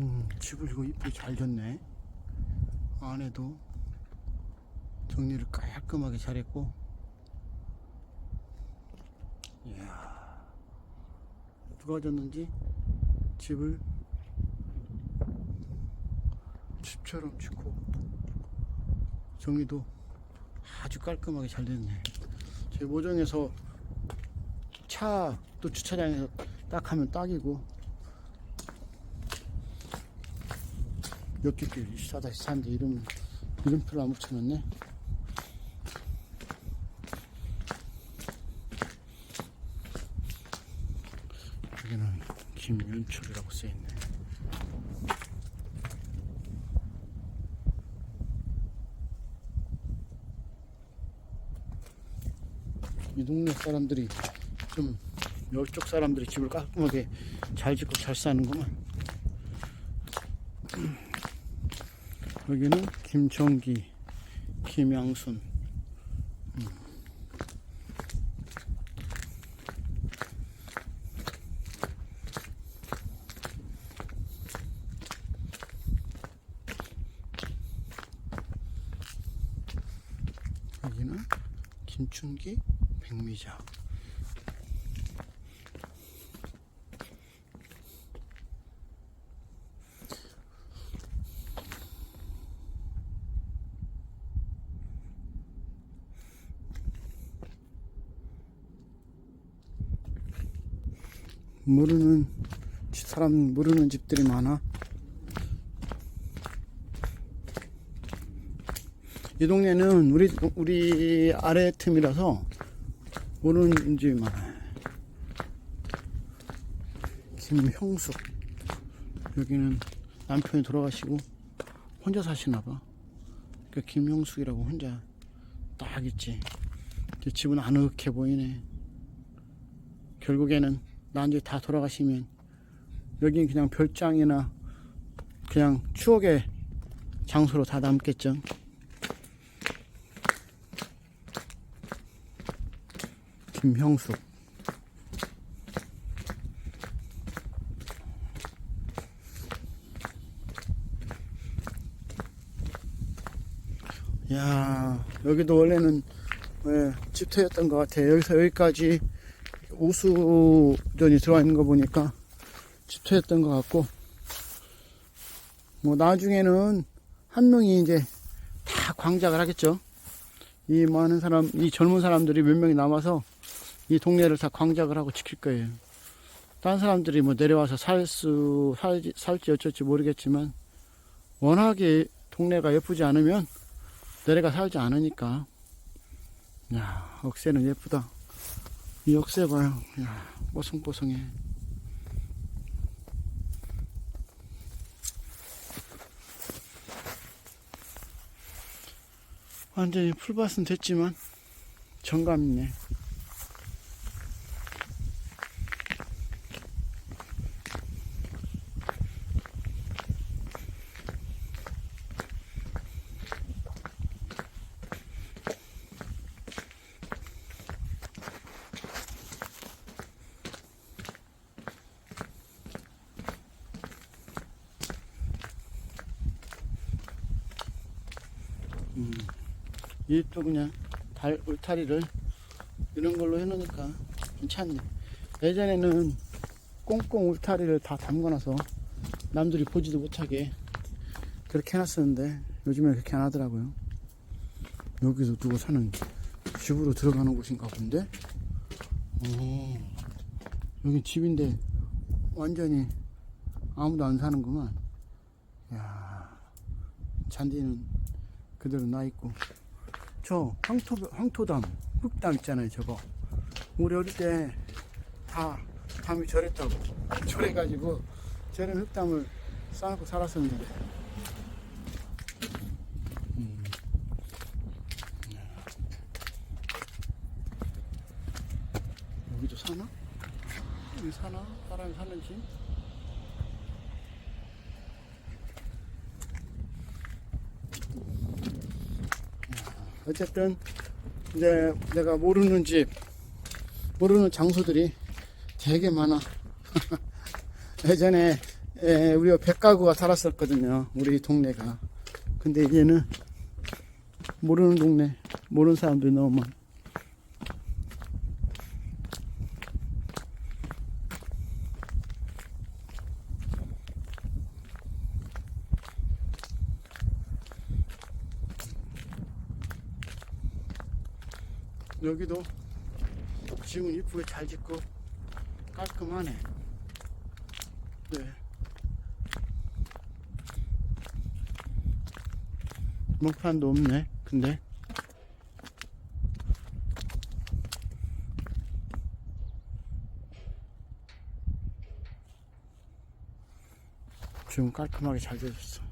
음, 집을 이거 이쁘게 잘 졌네. 안에도 정리를 깔끔하게 잘했고. 이야. 누가 졌는지 집을 집처럼 짓고 정리도 아주 깔끔하게 잘 됐네. 저희 모정에서 차 또 주차장에서 딱 하면 딱이고 옆집길 24-3인데 이름, 이름표를 안 붙여놨네. 여기는 김윤철이라고 써있네. 이 동네 사람들이 좀 이쪽 사람들이 집을 깔끔하게 잘 짓고 잘 사는구만. 여기는 김정기, 김양순. 음. 여기는 김춘기, 백미자. 모르는 집- 사람 모르는 집들이 많아. 이 동네는 우리 우리 아래 틈이라서 모르는 집이 많아. 김형숙 여기는 남편이 돌아가시고 혼자 사시나 봐. 그 김형숙이라고 혼자 딱 있지. 집은 아늑해 보이네. 결국에는 나중에 다 돌아가시면 여긴 그냥 별장이나 그냥 추억의 장소로 다 남겠죠. 김형숙 야 여기도 원래는 예, 집터였던 것 같아요. 여기서 여기까지 우수전이 들어와 있는 거 보니까 집터였던 것 같고 뭐 나중에는 한 명이 이제 다 광작을 하겠죠. 이 많은 사람, 이 젊은 사람들이 몇 명이 남아서 이 동네를 다 광작을 하고 지킬 거예요. 딴 사람들이 뭐 내려와서 살 수, 살지, 살지 어쩔지 모르겠지만 워낙에 동네가 예쁘지 않으면 내려가 살지 않으니까 야, 억새는 예쁘다. 이 억새 봐요. 야, 뽀송뽀송해. 완전히 풀밭은 됐지만 정감 있네. 이또 그냥 달 울타리를 이런 걸로 해놓으니까 괜찮네. 예전에는 꽁꽁 울타리를 다 담가놔서 남들이 보지도 못하게 그렇게 해놨었는데 요즘에 그렇게 안 하더라고요. 여기서 누가 사는 집으로 들어가는 곳인가 본데? 오, 여기 집인데 완전히 아무도 안 사는구만. 야 잔디는 그대로 나 있고. 저 황토, 황토담, 흙담 있잖아요, 저거. 우리 어릴 때 다 담이 저랬다고. 저래가지고 저런 흙담을 쌓고 살았었는데. 음. 여기도 사나? 여기 사나? 사람이 사는지? 어쨌든 이제 내가 모르는 집 모르는 장소들이 되게 많아 예전에 예, 우리가 백가구가 살았었거든요. 우리 동네가. 근데 이제는 모르는 동네, 모르는 사람들이 너무 많아. 여기도 지금 이쁘게 잘 짓고 깔끔하네. 네. 목판도 없네. 근데 지금 깔끔하게 잘 되었어.